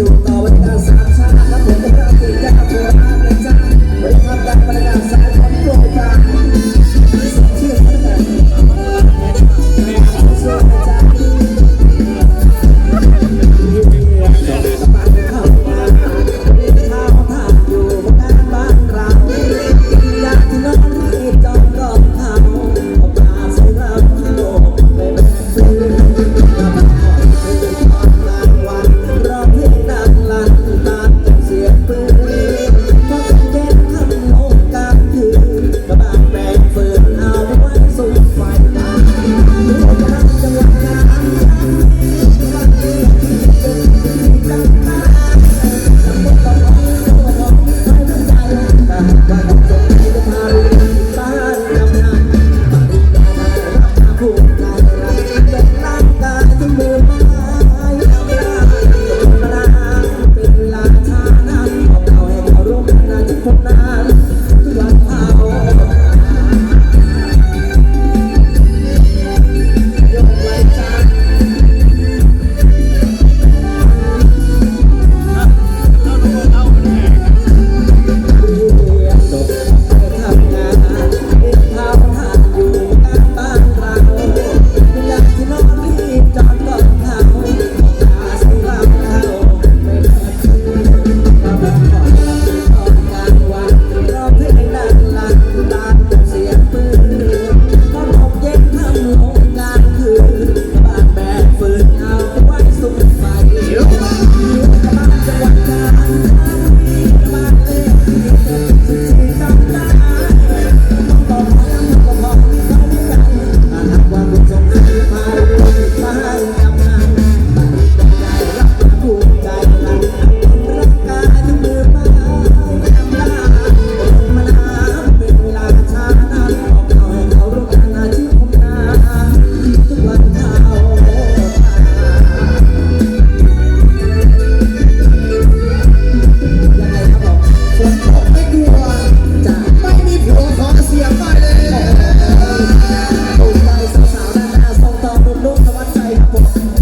อยู่ต่อวันการสามชาติครับผม Facebook.